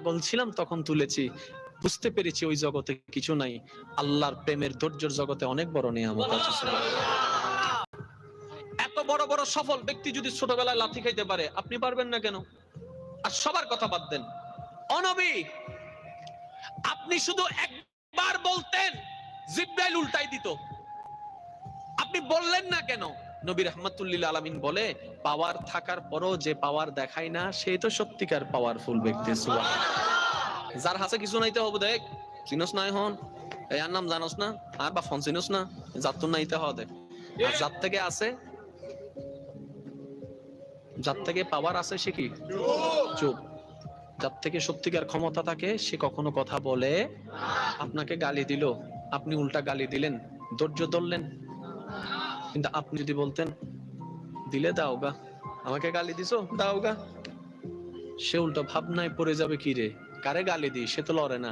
পাগল ছিলাম তখন তুলেছি। বুঝতে পেরেছি ওই জগতে কিছু নাই। আল্লাহর প্রেমের ধৈর্যের জগতে অনেক বড় নিয়ামত আছে। এত বড় বড় সফল ব্যক্তি যদি ছোটবেলায় লাথি খাইতে পারে, আপনি পারবেন না কেন? আর সবার কথা বাদ দেন। অনবী, আপনি শুধু একবার বলতেন, জিব্রাইল উল্টাই দিত। আপনি বললেন না কেন? নবী রহমতুল্লিল আলমিন বলে, পাওয়ার থাকার পরও যে পাওয়ার দেখায় না, সে তো সত্যিকার পাওয়ারফুল ব্যক্তি। যার হাতে কিছু নাইতে হবে, দেখ, চিনস নাই হন। এই আর নাম জানোস না, আর বা ফোন চিনস না যার তো নাইতে হবে, দেখ। যার থেকে আছে যার থেকে পাওয়ার আছে সে কি? চুপ। যার থেকে সত্যিকার ক্ষমতা থাকে, সে কখনো কথা বলে, আপনাকে গালি দিল, আপনি উল্টা গালি দিলেন, ধৈর্য ধরলেন কিন্তু আপনি যদি বলতেন দিলে দাও গা আমাকে গালি দিছো দাও গা। সে উল্টো ভাবনায় পড়ে যাবে কি রে? কারে গালি দিই? সে তো লড়ে না।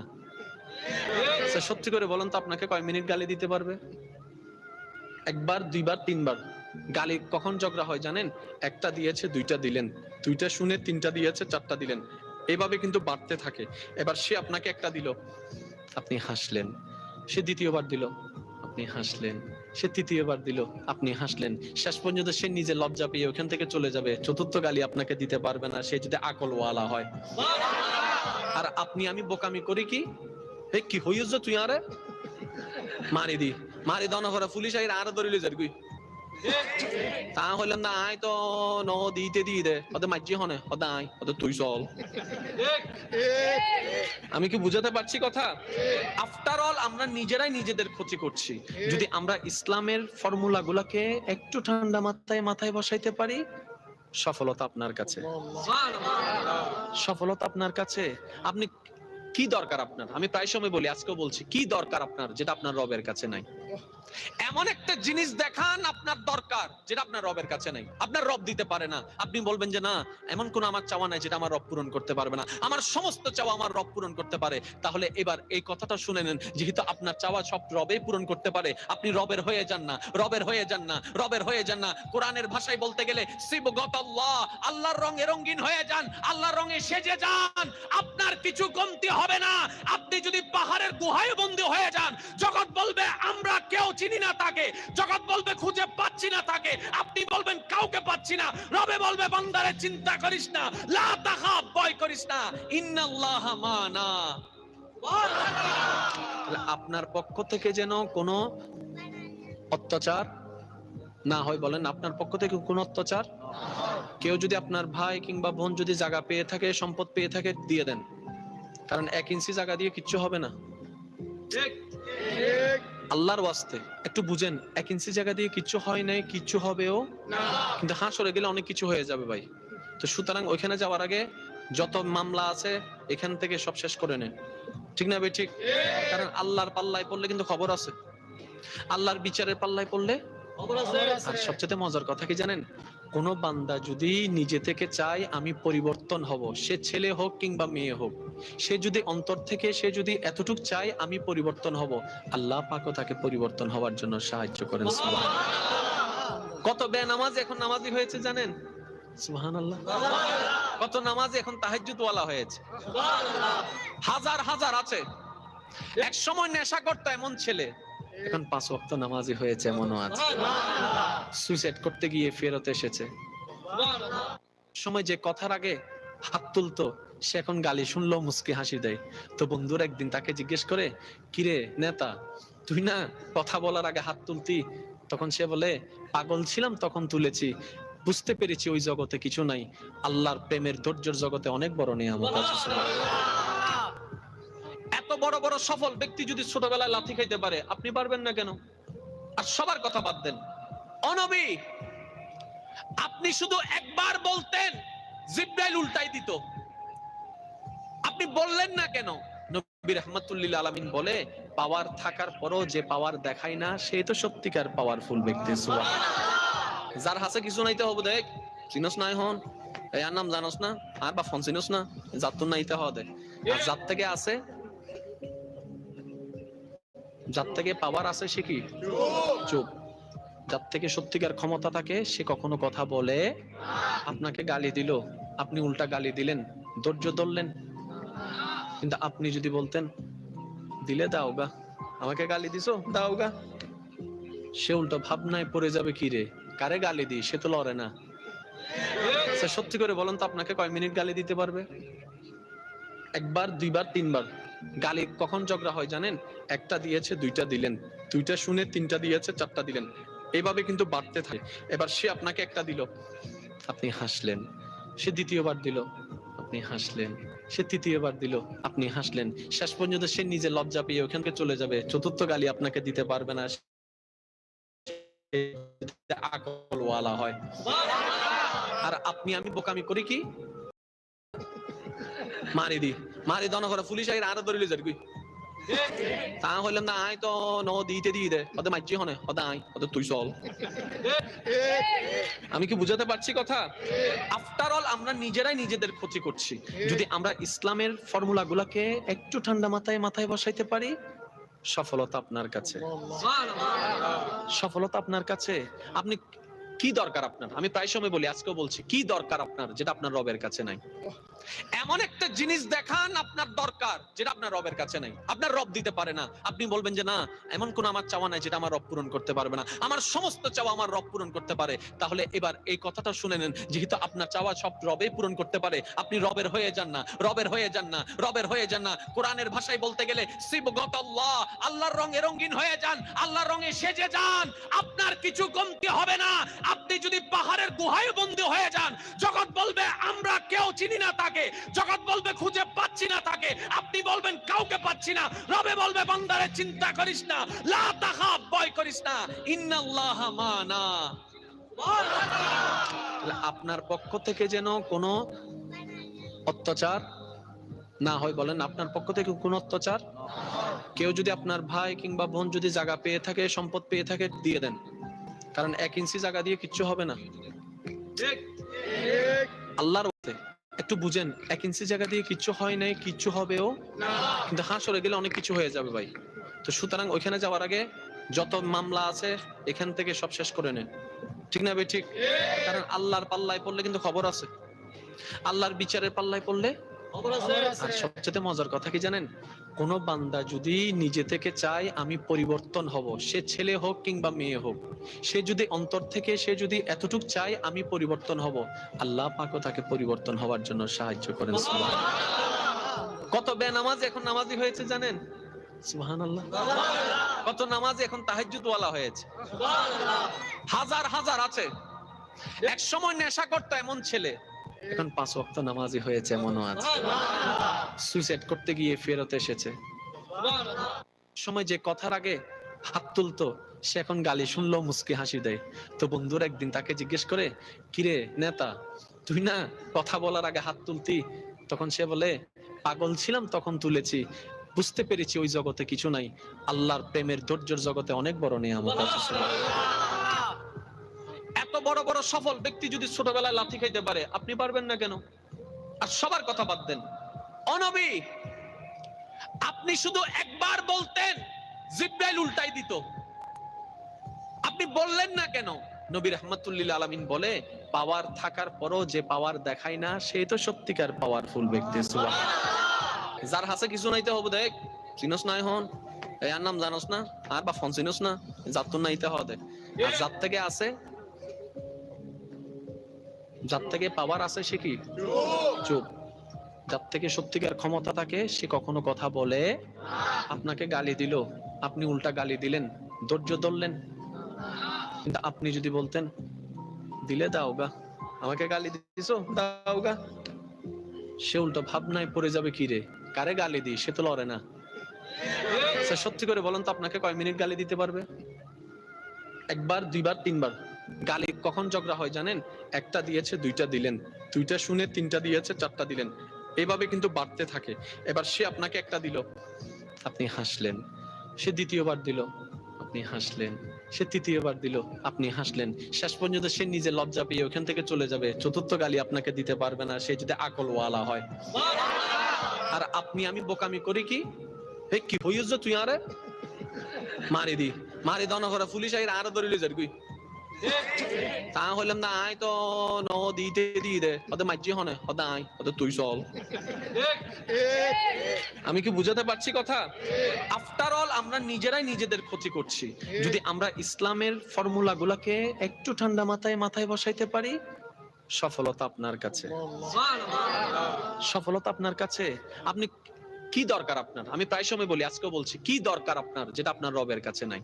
আচ্ছা, সত্যি করে বলেন তো আপনাকে কয় মিনিট গালি দিতে পারবে? একবার দুইবার তিনবার। গালি কখন ঝগড়া হয় জানেন? একটা দিয়েছে দুইটা দিলেন। দুইটা শুনে তিনটা দিয়েছে চারটা দিলেন। এভাবে কিন্তু বাড়তে থাকে। এবার সে আপনাকে একটা দিল। আপনি হাসলেন। সে দ্বিতীয়বার দিল। আপনি হাসলেন। সে তৃতীয়বার দিল, আপনি হাসলেন। শেষ পর্যন্ত সে নিজে লজ্জা পেয়ে ওখান থেকে চলে যাবে। চতুর্থ গালি আপনাকে দিতে পারবে না, সে যদি আকলওয়ালা হয়। আর আপনি, আমি বোকামি করি কি? কি হইছ তুই আরে? মারি দি, মারি দনা করে পুলিশ আইরা আরও দরিলে যার গুই তা হইলাম না আয় তো ন দিতে দিতে ওদের মাঝি হনে আয় ওদের তুই চল আমি কি বুঝাতে পারছি কথা আফটার অল আমরা নিজেরাই নিজেদের ক্ষতি করছি। যদি আমরা ইসলামের ফর্মুলা গুলাকে একটু ঠান্ডা মাথায় মাথায় বসাইতে পারি, সফলতা আপনার কাছে। সফলতা আপনার কাছে? আপনি কি দরকার আপনার? আমি প্রায় সময় বলি, আজকেও বলছি, কি দরকার আপনার যেটা আপনার রবের কাছে নাই? এমন একটা জিনিস দেখান আপনার দরকার, যেটা আপনার রবের কাছে নাই। আপনার রব দিতে পারে না। আপনি বলবেন যে, না, এমন কোন আমার চাওয়া নাই যেটা আমার রব পূরণ করতে পারবে না। আমার সমস্ত চাওয়া আমার রব পূরণ করতে পারে। তাহলে এবার এই কথাটা শুনে নেন, যেহেতু আপনার চাওয়া সব রবে পূরণ করতে পারে। আপনি রবের হয়ে যান না, রবের হয়ে যান না, রবের হয়ে যান না। কোরআনের ভাষায় বলতে গেলে শিবগত আল্লাহ, আল্লাহর রঙে রঙিন হয়ে যান, আল্লাহর রঙে সেজে যান। আপনার কিছু কমতি হবে না। আপনি যদি পাহাড়ের গুহায় বন্দী হয়ে যান, জগৎ বলবে, আমরা কেউ চিনি না তাকে। জগৎ বলবে খুঁজে পাচ্ছি না তাকে। আপনি বলবেন কাউকে পাচ্ছি না। রবে বলবে বান্দারে চিন্তা করিস না। লা ভয় করিস না। ইন্নাল্লাহ মানা। আপনার পক্ষ থেকে যেন কোনো অত্যাচার না হয় বলেন আপনার পক্ষ থেকে কোনো অত্যাচার? কেউ যদি আপনার ভাই কিংবা বোন যদি জায়গা পেয়ে থাকে সম্পদ পেয়ে থাকে দিয়ে দেন। কারণ এক ইঞ্চি জায়গা দিয়ে কিচ্ছু হবে না। আল্লাহর ওয়াস্তে। একটু বুঝেন এক ইঞ্চি জায়গা দিয়ে কিচ্ছু হয় নাই কিচ্ছু হবেও? কিন্তু হাঁস সরে গেলে অনেক কিছু হয়ে যাবে ভাই। তো সুতরাং ওইখানে যাওয়ার আগে যত মামলা আছে এখান থেকে সব শেষ করে নেন। ঠিক না ভাই ঠিক? কারণ আল্লাহর পাল্লায় পড়লে কিন্তু খবর আছে। আল্লাহর বিচারের পাল্লায় পড়লে আর সবচেয়ে মজার কথা কি জানেন? কোন বান্দা যদি নিজে থেকে চায় আমি পরিবর্তন হব সে ছেলে হোক কিংবা মেয়ে হোক সে যদি অন্তর থেকে সে যদি এতটুক চায় আমি পরিবর্তন হব আল্লাহ পাকও তাকে পরিবর্তন হওয়ার জন্য সাহায্য করেন কত বে নামাজ এখন নামাজি হয়েছে জানেন? সুহান আল্লাহ কত নামাজ এখন তাহাজ্জুদওয়ালা হয়েছে। হাজার হাজার আছে। এক সময় নেশা করতো এমন ছেলে। এখন পাঁচ ওয়াক্ত নামাজি হয়েছে, এমনও আছে। সুইসাইড করতে গিয়ে ফেরত এসেছে। সময় যে কথার আগে হাত তুলতো, সে এখন গালি শুনলো মুস্কি হাসি দেয়। তো বন্ধুর একদিন তাকে জিজ্ঞেস করে, কিরে নেতা, তুই না কথা বলার আগে হাত তুলতি? তখন সে বলে, পাগল ছিলাম তখন তুলেছি। বুঝতে পেরেছি ওই জগতে কিছু নাই। আল্লাহর প্রেমের ধৈর্যের জগতে অনেক বড় নিয়ামত আছে বড় বড় সফল ব্যক্তি যদি ছোটবেলায় লাথি খাইতে পারে, আপনি পারবেন না কেন? আর সবার কথা বাদ দেন। অনবী, আপনি শুধু একবার বলতেন, জিব্রাইল উল্টাই দিত। আপনি বললেন না কেন? নবী রহমতুল্লিল আলমিন বলে, পাওয়ার থাকার পরও যে পাওয়ার দেখায় না, সে তো সত্যিকার পাওয়ারফুল ব্যক্তি যার হাসে কিছু নাইতে হবে, দেখ, চিনস না এখন। এই আর নাম জানোস না, আর বা ফোন চিনস না যার তো নাইতে হবে আর যার থেকে আছে যার থেকে পাওয়ার আছে সে কি? চুপ। যার থেকে সত্যিকার ক্ষমতা থাকে সে কখনো কথা বলে আপনাকে গালি দিল। আপনি উল্টা গালি দিলেন ধৈর্য ধরলেন। কিন্তু আপনি যদি বলতেন দিলে দাও গা আমাকে গালি দিছো দাও গা। সে উল্টো ভাবনায় পড়ে যাবে কি রে? কারে গালি দিই? সে তো লড়ে না। স্যার, সত্যি করে বলেন তো আপনাকে কয় মিনিট গালি দিতে পারবে? একবার দুইবার তিনবার? গালি, কখন ঝগড়া হয় জানেন? একটা দিয়েছে, দুইটা দিলেন। দুইটা শুনে তিনটা দিয়েছে, চারটা দিলেন। এভাবে কিন্তু বাড়তে থাকে। এবার সে আপনাকে একটা দিল। আপনি হাসলেন। সে দ্বিতীয়বার দিল। আপনি হাসলেন। সে তৃতীয়বার দিল। আপনি হাসলেন। শেষ পর্যন্ত সে নিজে লজ্জা পেয়ে ওখান থেকে চলে যাবে। চতুর্থ গালি আপনাকে দিতে পারবে না। আকলওয়ালা হয়। আর আপনি, আমি বোকামি করি কি? মারি দি মারি দন করে পুলিশ আইরা আরও ধরিলে যার কই তা হইলাম না তো ন দিতে দিয়ে দে। ওদের মাইজি হনে ওদের আই ওদের তুই চল। আমি কি বুঝাতে পারছি কথা? আফটার অল আমরা নিজেরাই নিজেদের ক্ষতি করছি। যদি আমরা ইসলামের ফর্মুলা গুলাকে একটু ঠান্ডা মাথায় মাথায় বসাইতে পারি সফলতা আপনার কাছে। সফলতা আপনার কাছে। আপনি কি দরকার আপনার? আমি প্রায় সময় বলি আজকেও বলছি কি দরকার আপনার যেটা আপনার রবের কাছে নাই? এমন একটা জিনিস দেখান আপনার দরকার যেটা আপনার রবের কাছে নাই। আপনার রব দিতে পারে না। আপনি বলবেন যে না এমন কোন আমার চাওয়া নাই যেটা আমার রব পূরণ করতে পারবে না। আমার সমস্ত চাওয়া আমার রব পূরণ করতে পারে। তাহলে এবার এই কথাটা শুনে নেন যেহেতু আপনার চাওয়া সব রবেই পূরণ করতে পারে আপনি রবের হয়ে যান না রবের হয়ে যান না রবের হয়ে যান না। কোরআনের ভাষায় বলতে গেলে শিবগত আল্লাহ আল্লাহর রঙে রঙিন হয়ে যান আল্লাহর রঙে সেজে যান। আপনার কিছু কমতি হবে না। আপনি যদি পাহাড়ের গুহায় বন্দী হয়ে যান, জগৎ বলবে, আমরা কেউ চিনি না তাকে। জগৎ বলবে, খুঁজে পাচ্ছি না তাকে। আপনি বলবেন, কাউকে পাচ্ছি না। রবে বলবে, বান্দারে, চিন্তা করিস না। লা ভয় করিস না। ইন্নাল্লাহ মানা। আপনার পক্ষ থেকে যেন কোনো অত্যাচার না হয়, বলেন, আপনার পক্ষ থেকে কোন অত্যাচার? কেউ যদি আপনার ভাই কিংবা বোন যদি জায়গা পেয়ে থাকে, সম্পদ পেয়ে থাকে, দিয়ে দেন। কারণ এক ইঞ্চি জায়গা দিয়ে কিচ্ছু হবে না। আল্লাহর একটু বুঝেন, এক ইঞ্চি জায়গা দিয়ে কিচ্ছু হয় নাই, কিচ্ছু হবেও? কিন্তু হাসরে গেলে অনেক কিছু হয়ে যাবে ভাই। তো সুতরাং ওইখানে যাওয়ার আগে যত মামলা আছে, এখান থেকে সব শেষ করে নেন। ঠিক না ভাই? ঠিক? কারণ আল্লাহর পাল্লায় পড়লে কিন্তু খবর আছে। আল্লাহর বিচারের পাল্লায় পড়লে আর সবচেয়ে মজার কথা কি জানেন? কোন বান্দা যদি নিজে থেকে চায় আমি পরিবর্তন হব সে ছেলে হোক কিংবা মেয়ে হোক সে যদি অন্তর থেকে সে যদি এতটুক চায় আমি পরিবর্তন হব আল্লাহ পাকও তাকে পরিবর্তন হওয়ার জন্য সাহায্য করেন। কত বেনামাজ এখন নামাজি হয়েছে জানেন? কত নামাজ এখন তাহাজ্জুদ ওয়ালা হয়েছে হাজার হাজার আছে। এক সময় নেশা করতো এমন ছেলে। এখন পাঁচ ওয়াক্ত নামাজি হয়েছে, এমনও আছে। সুইসাইড করতে গিয়ে ফেরত এসেছে। সময় যে কথার আগে হাত তুলতো, সে এখন গালি শুনলো মুসকি হাসি দেয়। তো বন্ধুর একদিন তাকে জিজ্ঞেস করে, কিরে নেতা, তুই না কথা বলার আগে হাত তুলতি? তখন সে বলে, পাগল ছিলাম, তখন তুলেছি। বুঝতে পেরেছি ওই জগতে কিছু নাই। আল্লাহর প্রেমের ধৈর্যের জগতে অনেক বড় নিয়ামত আছে বড় বড় সফল ব্যক্তি যদি ছোটবেলায় লাথি খাইতে পারে আপনি পারবেন না কেন? আর সবার কথা বাদ দেন। অনবী আপনি শুধু একবার বলতেন জিব্রাইল উল্টাই দিত। আপনি বললেন না কেন? নবী রহমতুল্লিল আলমিন বলে পাওয়ার থাকার পরও যে পাওয়ার দেখায় না সে তো সত্যিকার পাওয়ারফুল ব্যক্তি যার হাসে কিছু নাইতে হবে দেখ চিনস না এখন এর নাম জানোস না আর বা ফোন চিনস না যার তো নাইতে হবে। আর যার থেকে আছে যার থেকে পাওয়ার আছে সে কি? চুপ। যার থেকে সত্যিকার ক্ষমতা থাকে, সে কখনো কথা বলে, আপনাকে গালি দিল, আপনি উল্টা গালি দিলেন, ধৈর্য ধরলেন। কিন্তু আপনি যদি বলতেন, দিলে দাও গা, আমাকে গালি দিছো, দাও গা। সে উল্টো ভাবনায় পড়ে যাবে কি রে? কারে গালি দিই সে তো লড়ে না। সত্যি করে বলেন তো, আপনাকে কয় মিনিট গালি দিতে পারবে? একবার, দুইবার, তিনবার। গালি কখন ঝগড়া হয় জানেন? একটা দিয়েছে, দুইটা দিলেন। দুইটা শুনে তিনটা দিয়েছে, চারটা দিলেন। এইভাবে কিন্তু বাড়তে থাকে। এবার সে আপনাকে একটা দিল। আপনি হাসলেন। সে দ্বিতীয়বার দিল। আপনি হাসলেন। সে তৃতীয়বার দিল। আপনি হাসলেন। শেষ পর্যন্ত সে নিজে লজ্জা পেয়ে ওখান থেকে চলে যাবে। চতুর্থ গালি আপনাকে দিতে পারবে না। সে যদি আকলওয়ালা হয়। আর আপনি, আমি বোকামি করি কি? কি হইছ তুই আরে? মারি দি। মারি দন করে পুলিশ আইরা আরও ধরিলে যার তা হইলাম না আই তো ন দিতে দিয়ে দে ওদের মাইজি হনে ওদের ওদের তুই চল আমি কি বুঝাতে পারছি কথা আফটার অল আমরা নিজেরাই নিজেদের ক্ষতি করছি যদি আমরা ইসলামের ফর্মুলা গুলাকে একটু ঠান্ডা মাথায় মাথায় বসাইতে পারি সফলতা আপনার কাছে। সফলতা আপনার কাছে। আপনি কি দরকার আপনার? আমি প্রায় সময় বলি, আজকেও বলছি, কি দরকার আপনার যেটা আপনার রবের কাছে নাই?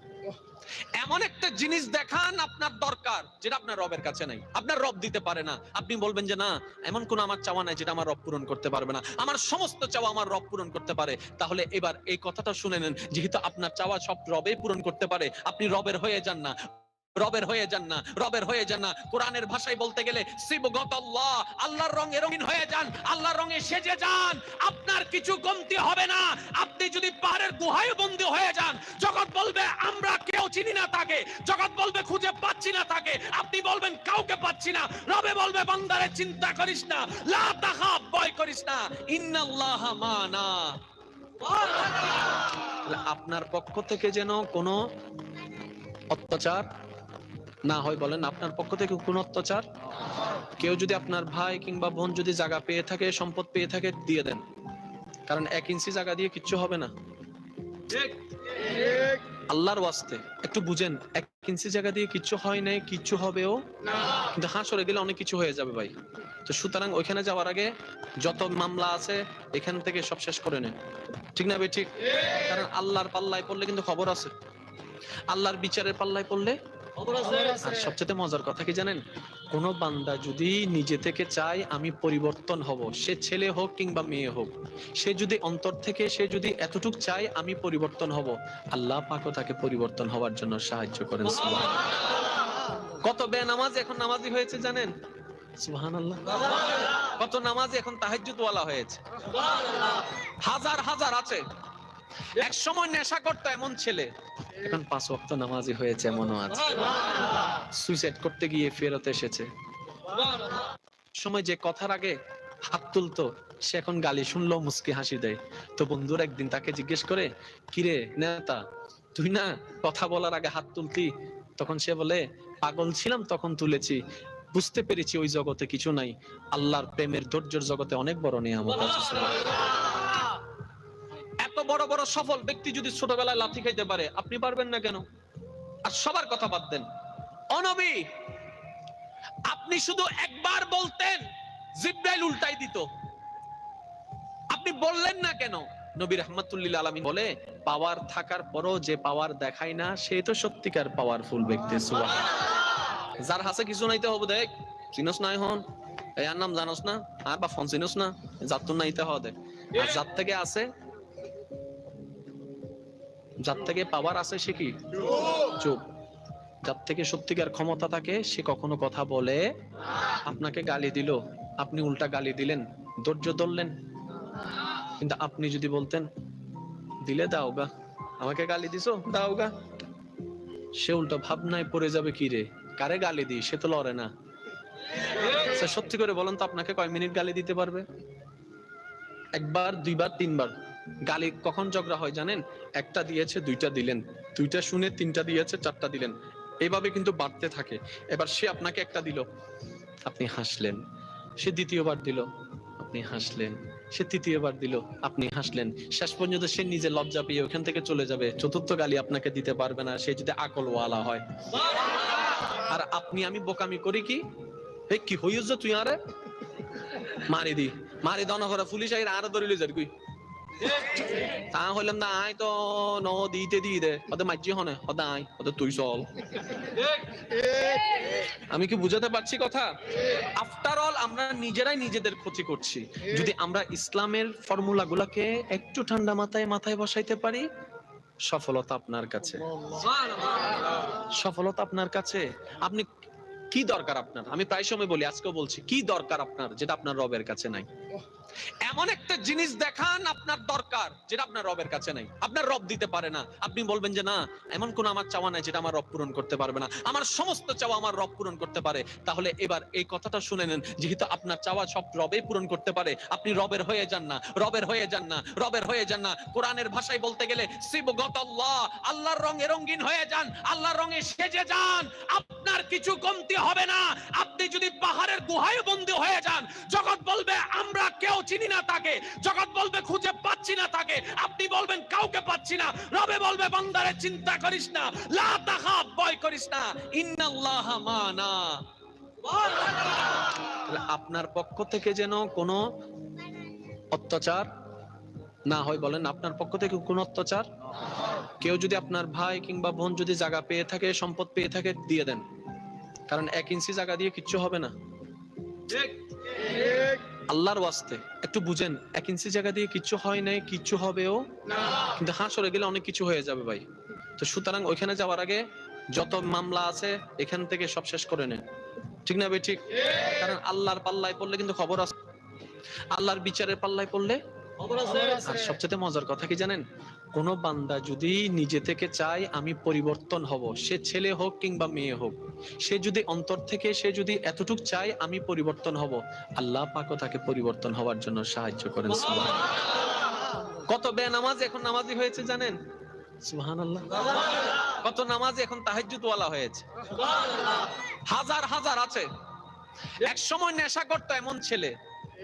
এমন একটা জিনিস দেখান আপনার দরকার যেটা আপনার রবের কাছে নাই। আপনার রব দিতে পারে না। আপনি বলবেন যে, না, এমন কোন আমার চাওয়া নাই যেটা আমার রব পূরণ করতে পারবে না। আমার সমস্ত চাওয়া আমার রব পূরণ করতে পারে। তাহলে এবার এই কথাটা শুনে নেন, যেহেতু আপনার চাওয়া সব রবে পূরণ করতে পারে, আপনি রবের হয়ে যান না। রবের হয়ে যান না, রবের হয়ে যান না। কোরআনের ভাষায় বলতে গেলে শিবগত আল্লাহ, আল্লাহর রঙে রঙিন হয়ে যান, আল্লাহর রঙে সেজে যান, আপনার কিছু কমতি হবে না। আপনি যদি পাহাড়ের গুহায় বন্দী হয়ে যান, জগৎ বলবে, আমরা কেউ চিনি না তাকে। জগৎ বলবে, খুঁজে পাচ্ছি না তাকে। আপনি বলবেন, কাউকে পাচ্ছি না। রবে বলবে, বান্দারে, চিন্তা করিস না। লা তাখাফ ভয় করিস না। ইন্নাল্লাহ মানা। আপনার পক্ষ থেকে যেন কোনো অত্যাচার না হয় বলেন, আপনার পক্ষ থেকে কোন অত্যাচার? কেউ যদি আপনার ভাই কিংবা বোন যদি জায়গা পেয়ে থাকে, সম্পদ পেয়ে থাকে, দিয়ে দেন। কারণ এক ইঞ্চি জায়গা দিয়ে কিচ্ছু হবে না। আল্লাহর ওয়াস্তে, একটু বুঝেন, এক ইঞ্চি জায়গা দিয়ে কিচ্ছু হয় নাই, কিচ্ছু হবেও? কিন্তু হাঁ, সরে গেলে অনেক কিছু হয়ে যাবে ভাই। তো সুতরাং ওইখানে যাওয়ার আগে যত মামলা আছে, এখান থেকে সব শেষ করে নেন। ঠিক না ভাই? ঠিক? কারণ আল্লাহর পাল্লায় পড়লে কিন্তু খবর আছে। আল্লাহর বিচারের পাল্লায় পড়লে আর সবচেয়ে মজার কথা কি জানেন? কোন বান্দা যদি নিজে থেকে চায় আমি পরিবর্তন হব সে ছেলে হোক কিংবা মেয়ে হোক সে যদি অন্তর থেকে সে যদি এতটুক চায় আমি পরিবর্তন হব আল্লাহ পাকও তাকে পরিবর্তন হওয়ার জন্য সাহায্য করেন সুবহানাল্লাহ। কত বেনামাজ এখন নামাজি হয়েছে জানেন? সুহান আল্লাহ। কত নামাজ এখন তাহাজ্জুদ ওয়ালা হয়েছে হাজার হাজার আছে। এক সময় নেশা করতো এমন ছেলে। এখন পাঁচ ওয়াক্ত নামাজি হয়েছে এমনও আছে। সুইসাইড করতে গিয়ে ফেরত এসেছে। সময় যে কথার আগে হাত তুলতো সে এখন গালি শুনলো মুসকি হাসি দেয়। তো বন্ধুর একদিন তাকে জিজ্ঞেস করে কিরে নেতা তুই না কথা বলার আগে হাত তুলতি? তখন সে বলে পাগল ছিলাম তখন তুলেছি। বুঝতে পেরেছি ওই জগতে কিছু নাই। আল্লাহর প্রেমের ধৈর্যের জগতে অনেক বড় নিয়ামত আছে। বড় বড় সফল ব্যক্তি যদি ছোটবেলায় লাথি খাইতে পারে, আপনি পারবেন না কেন? আর সবার কথা বাদ দেন। অনবী, আপনি শুধু একবার বলতেন, জিব্রাইল উল্টাই দিত। আপনি বললেন না কেন? নবী রহমতুল্লিল আলমী বলে, পাওয়ার থাকার পরও যে পাওয়ার দেখায় না, সে তো সত্যিকার পাওয়ারফুল ব্যক্তি যার হাসে কিছু নাইতে হবে, দেখ, চিনস নাই হন। এর নাম জানোস না, আর বা ফোন চিনস না তো নাইতে হবে আর যার থেকে আছে যার থেকে পাওয়ার আছে সে কি? চুপ। যার থেকে সত্যিকার ক্ষমতা থাকে, সে কখনো কথা বলে, আপনাকে গালি দিল, আপনি উল্টা গালি দিলেন, ধৈর্য ধরলেন। কিন্তু আপনি যদি বলতেন, দিলে দাও গা, আমাকে গালি দিছো, দাও গা। সে উল্টো ভাবনায় পড়ে যাবে কি রে? কারে গালি দিই? সে তো লড়ে না। সত্যি করে বলেন তো, আপনাকে কয় মিনিট গালি দিতে পারবে? একবার, দুইবার, তিনবার। গালি কখন ঝগড়া হয় জানেন? একটা দিয়েছে, দুইটা দিলেন। দুইটা শুনে তিনটা দিয়েছে, চারটা দিলেন। এভাবে কিন্তু বাড়তে থাকে। এবার সে আপনাকে একটা দিল। আপনি হাসলেন। সে দ্বিতীয়বার দিল। আপনি হাসলেন। সে তৃতীয়বার দিল। আপনি হাসলেন। শেষ পর্যন্ত সে নিজে লজ্জা পেয়ে ওখান থেকে চলে যাবে। চতুর্থ গালি আপনাকে দিতে পারবে না। সে যদি আকল ওয়ালা হয়। আর আপনি, আমি বোকামি করি কি? কি হইস তুই আরে? মারি দি। মারি দন করে পুলিশ আইরা আর ধরিলি যার কুই? তা হইলাম না আয় তো ন দিতে দি দে ওদের মাঝি হনে ওদের আয় ওদের তুই চল আমি কি বুঝাতে পারছি কথা? আফটার অল আমরা নিজেরাই নিজেদের ক্ষতি করছি। যদি আমরা ইসলামের ফর্মুলা গুলাকে একটু ঠান্ডা মাথায় মাথায় বসাইতে পারি, সফলতা আপনার কাছে। সফলতা আপনার কাছে? আপনি কি দরকার আপনার? আমি প্রায় সময় বলি, আজকেও বলছি, কি দরকার আপনার যেটা আপনার রবের কাছে নাই? এমন একটা জিনিস দেখান আপনার দরকার, যেটা আপনার রবের কাছে নাই। আপনার রব দিতে পারে না। আপনি বলবেন যে, না, এমন কোন আমার চাওয়া নাই যেটা আমার রব পূরণ করতে পারবে না। আমার সমস্ত চাওয়া আমার রব পূরণ করতে পারে। তাহলে এবার এই কথাটা শুনে নেন, যেহেতু আপনার চাওয়া সব রবে পূরণ করতে পারে, আপনি রবের হয়ে যান না, রবের হয়ে যান না, রবের হয়ে যান না। কোরআনের ভাষায় বলতে গেলে শিবগত আল্লাহ, আল্লাহর রঙে রঙিন হয়ে যান, আল্লাহর রঙে সেজে যান, আপনার কিছু কমতি হবে না। আপনি যদি পাহাড়ের গুহায় বন্দী হয়ে যান, জগৎ বলবে, আমরা কেউ চিনি না তাকে, জগৎ বলবে খুঁজে পাচ্ছি না তাকে, আপনি বলবেন কাউকে পাচ্ছি না, রবে বলবে, বান্দারে চিন্তা করিস না, লা ভয় করিস না, ইন্নাল্লাহ মানা। আপনার পক্ষ থেকে যেন কোনো অত্যাচার না হয়, বলেন, আপনার পক্ষ থেকে কোন অত্যাচার? কেউ যদি আপনার ভাই কিংবা বোন যদি জায়গা পেয়ে থাকে, সম্পদ পেয়ে থাকে, দিয়ে দেন। কারণ এক ইঞ্চি জায়গা দিয়ে কিচ্ছু হবে না। আল্লাহর ওয়াস্তে। একটু বুঝেন এক ইঞ্চি জায়গা দিয়ে কিচ্ছু হয় নাই কিচ্ছু হবেও? কিন্তু হাঁ সরে গেলে অনেক কিছু হয়ে যাবে ভাই। তো সুতরাং ওইখানে যাওয়ার আগে যত মামলা আছে এখান থেকে সব শেষ করে নেন। ঠিক না ভাই ঠিক? কারণ আল্লাহর পাল্লায় পড়লে কিন্তু খবর আছে। আল্লাহর বিচারের পাল্লায় পড়লে? আর সবচেয়ে মজার কথা কি জানেন? কোন বান্দা যদি নিজে থেকে চায় আমি পরিবর্তন হব সে ছেলে হোক কিংবা মেয়ে হোক সে যদি অন্তর থেকে সে যদি এতটুক চায় আমি পরিবর্তন হব আল্লাহ পাকও তাকে পরিবর্তন হওয়ার জন্য সাহায্য করেন। কত বেনামাজ এখন নামাজি হয়েছে জানেন? সুহান আল্লাহ কত নামাজ এখন তাহাজ্জুদ ওয়ালা হয়েছে হাজার হাজার আছে। এক সময় নেশা করতো এমন ছেলে।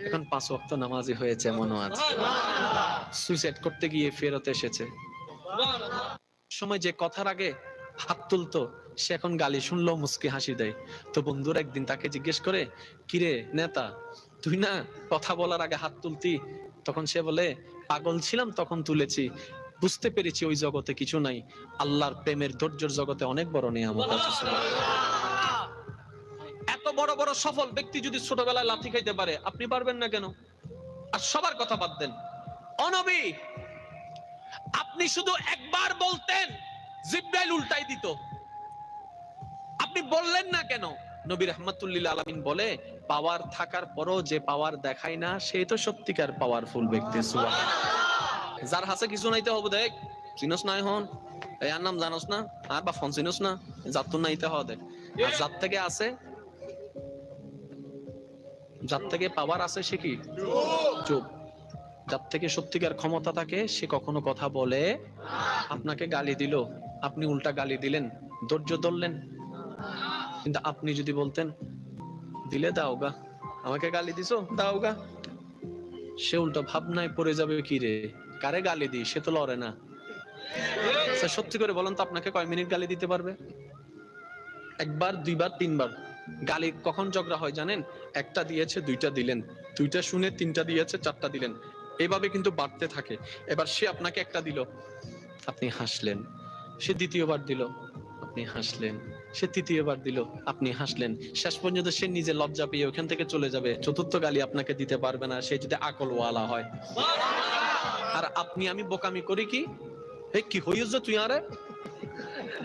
এখন পাঁচ ওয়াক্ত নামাজি হয়েছে, এমনও আছে। সুইসাইড করতে গিয়ে ফেরত এসেছে। সময় যে কথার আগে হাত তুলতো, সে এখন গালি শুনলো মুসকি হাসি দেয়। তো বন্ধুর একদিন তাকে জিজ্ঞেস করে, কিরে নেতা, তুই না কথা বলার আগে হাত তুলতি? তখন সে বলে, পাগল ছিলাম তখন তুলেছি। বুঝতে পেরেছি ওই জগতে কিছু নাই। আল্লাহর প্রেমের ধৈর্যের জগতে অনেক বড় নিয়ামত আছে। বড় বড় সফল ব্যক্তি যদি ছোটবেলায় লাথি খাইতে পারে আপনি পারবেন না কেন? আর সবার কথা বাদ দেন। অনবী আপনি শুধু একবার বলতেন জিব্রাইল উল্টাই দিত। আপনি বললেন না কেন? নবী রহমতুল্লিল আলমিন বলে পাওয়ার থাকার পরও যে পাওয়ার দেখায় না সে তো সত্যিকার পাওয়ারফুল ব্যক্তি যার হাসে কিছু নাইতে হবে দেখ চিনস নাই হন। এই আর নাম জানোস না আর বা ফোন চিনস না যার তো নাইতে হবে। দেখ আর যার থেকে আছে যার থেকে পাওয়ার আছে সে কি? চুপ। যার থেকে সত্যিকার ক্ষমতা থাকে সে কখনো কথা বলে আপনাকে গালি দিল আপনি উল্টা গালি দিলেন ধৈর্য ধরলেন। কিন্তু আপনি যদি বলতেন দিলে দাও গা আমাকে গালি দিছো দাও গা। সে উল্টো ভাবনায় পড়ে যাবে কি রে? কারে গালি দি সে তো লড়ে না। আচ্ছা, সত্যি করে বলেন তো আপনাকে কয় মিনিট গালি দিতে পারবে? একবার দুইবার তিনবার? গালি, কখন ঝগড়া হয় জানেন? একটা দিয়েছে, দুইটা দিলেন। দুইটা শুনে তিনটা দিয়েছে, চারটা দিলেন। এইভাবে কিন্তু বাড়তে থাকে। এবার সে আপনাকে একটা দিল। আপনি হাসলেন। সে দ্বিতীয়বার দিল। আপনি হাসলেন। সে তৃতীয়বার দিল। আপনি হাসলেন। শেষ পর্যন্ত সে নিজে লজ্জা পেয়ে ওখান থেকে চলে যাবে। চতুর্থ গালি আপনাকে দিতে পারবে না। সে যদি আকল ওয়ালা হয়। আর আপনি, আমি বোকামি করি কি? কি হইস তুই আরে?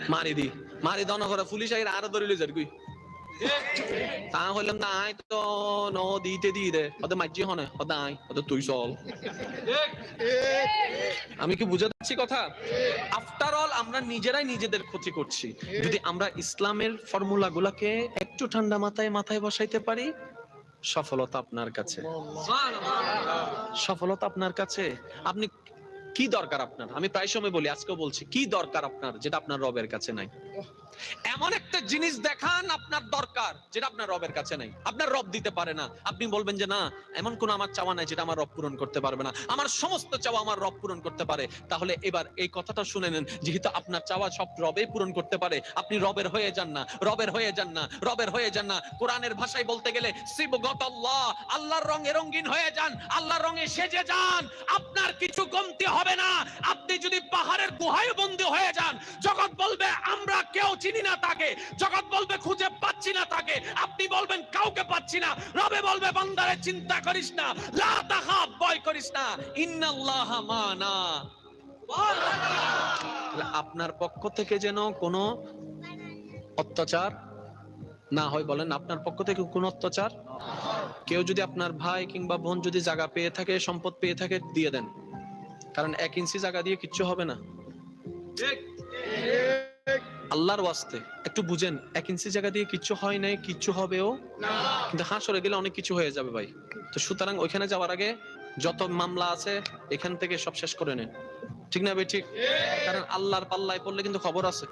মারি দি। মারি দন করে। পুলিশ আইরা আরও ধরিলে যার কুই? তা হইলাম আয় তো ন দিতে দি দে ওদের মাঝি হনে আয় ওদের তুই চল আমি কি বুঝে যাচ্ছি কথা আফটার অল আমরা নিজেরাই নিজেদের ক্ষতি করছি যদি আমরা ইসলামের ফর্মুলা গুলাকে একটু ঠান্ডা মাথায় মাথায় বসাইতে পারি সফলতা আপনার কাছে সফলতা আপনার কাছে আপনি কি দরকার আপনার আমি প্রায় সময় বলি আজকেও বলছি কি দরকার আপনার যেটা আপনার রবের কাছে নাই এমন একটা জিনিস দেখান আপনার দরকার, যেটা আপনার রবের কাছে নাই। আপনার রব দিতে পারে না। আপনি বলবেন যে, না, এমন কোন আমার চাওয়া নাই যেটা আমার রব পূরণ করতে পারবে না। আমার সমস্ত চাওয়া আমার রব পূরণ করতে পারে। তাহলে এবার এই কথাটা শুনে নেন, যেহেতু আপনার চাওয়া সব রবে পূরণ করতে পারে, আপনি রবের হয়ে যান না, রবের হয়ে যান না, রবের হয়ে যান না। কোরআনের ভাষায় বলতে গেলে শিবগত আল্লাহ, আল্লাহর রঙে রঙিন হয়ে যান, আল্লাহর রঙে সেজে যান, আপনার কিছু কমতি হবে না। আপনি যদি পাহাড়ের গুহায় বন্দী হয়ে যান, জগৎ বলবে, আমরা কেউ চিনি না তাকে। জগৎ বলবে, খুঁজে পাচ্ছি না তাকে। আপনি বলবেন, কাউকে পাচ্ছি না। রবে বলবে, বান্দারে, চিন্তা করিস না। লা তাখাফ, ভয় করিস না। ইন্নাল্লাহ মানা। আপনার পক্ষ থেকে যেন কোনো অত্যাচার না হয়, বলেন, আপনার পক্ষ থেকে কোন অত্যাচার? কেউ যদি আপনার ভাই কিংবা বোন যদি জায়গা পেয়ে থাকে, সম্পদ পেয়ে থাকে, দিয়ে দেন। কারণ এক ইঞ্চি জায়গা দিয়ে কিচ্ছু হবে না। আল্লাহর ওয়াস্তে। একটু বুঝেন এক ইঞ্চি জায়গা দিয়ে কিচ্ছু হয় নাই কিচ্ছু হবেও? কিন্তু হাঁ সরে গেলে অনেক কিছু হয়ে যাবে ভাই। তো সুতরাং ওইখানে যাওয়ার আগে যত মামলা আছে এখান থেকে সব শেষ করে নেন। ঠিক না ভাই? ঠিক? কারণ আল্লাহর পাল্লায় পড়লে কিন্তু খবর আছে।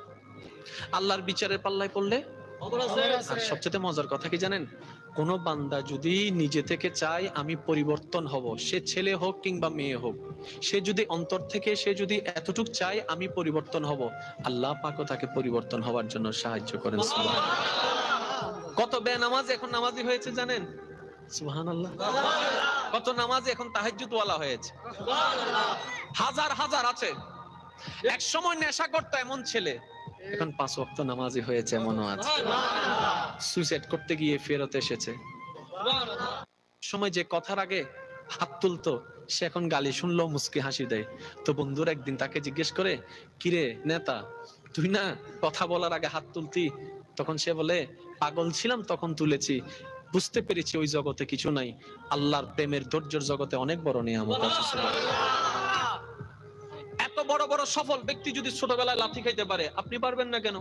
আল্লাহর বিচারের পাল্লায় পড়লে আর সবচেয়ে মজার কথা কি জানেন? কোন বান্দা যদি নিজে থেকে চায় আমি পরিবর্তন হব সে ছেলে হোক কিংবা মেয়ে হোক সে যদি অন্তর থেকে সে যদি এতটুক চায় আমি পরিবর্তন হব আল্লাহ পাকও তাকে পরিবর্তন হওয়ার জন্য সাহায্য করেন। কত বেনামাজ এখন নামাজি হয়েছে জানেন? সুহান আল্লাহ কত নামাজি এখন তাহাজ্জুদ ওয়ালা হয়েছে হাজার হাজার আছে। এক সময় নেশা করতো এমন ছেলে। এখন পাঁচ ওয়াক্ত নামাজি হয়েছে এমনও আছে। সুইসাইড করতে গিয়ে ফেরত এসেছে। সময় যে কথার আগে হাত তুলতো, সে এখন গালি শুনলো মুস্কি হাসি দেয়। তো বন্ধুর একদিন তাকে জিজ্ঞেস করে, কিরে নেতা, তুই না কথা বলার আগে হাত তুলতি? তখন সে বলে, পাগল ছিলাম, তখন তুলেছি। বুঝতে পেরেছি ওই জগতে কিছু নাই। আল্লাহর প্রেমের ধৈর্যের জগতে অনেক বড় নিয়ামত আছে বড় বড় সফল ব্যক্তি যদি ছোটবেলায় লাথি খাইতে পারে আপনি পারবেন না কেন?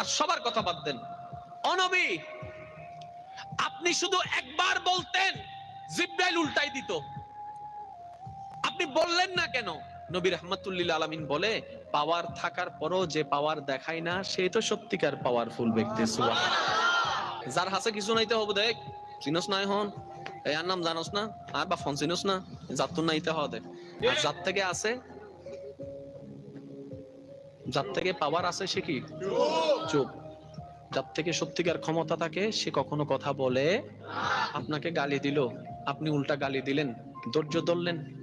আর সবার কথা বাদ দেন। অনবী আপনি শুধু একবার বলতেন জিব্রাইল উল্টাই দিত। আপনি বললেন না কেন? নবী রহমতুল্লিল আলমিন বলে পাওয়ার থাকার পরও যে পাওয়ার দেখায় না সে তো সত্যিকার পাওয়ারফুল ব্যক্তি যার হাসে কিছু নাইতে হবে দেখ চিনস নাই হন এই আর নাম জানোস না আর বা ফোন চিনস না যার তো নাইতে হবে। আর যার থেকে আছে যার থেকে পাওয়ার আছে সে কি? চুপ। যার থেকে সত্যিকার ক্ষমতা থাকে, সে কখনো কথা বলে, আপনাকে গালি দিল। আপনি উল্টা গালি দিলেন, ধৈর্য ধরলেন।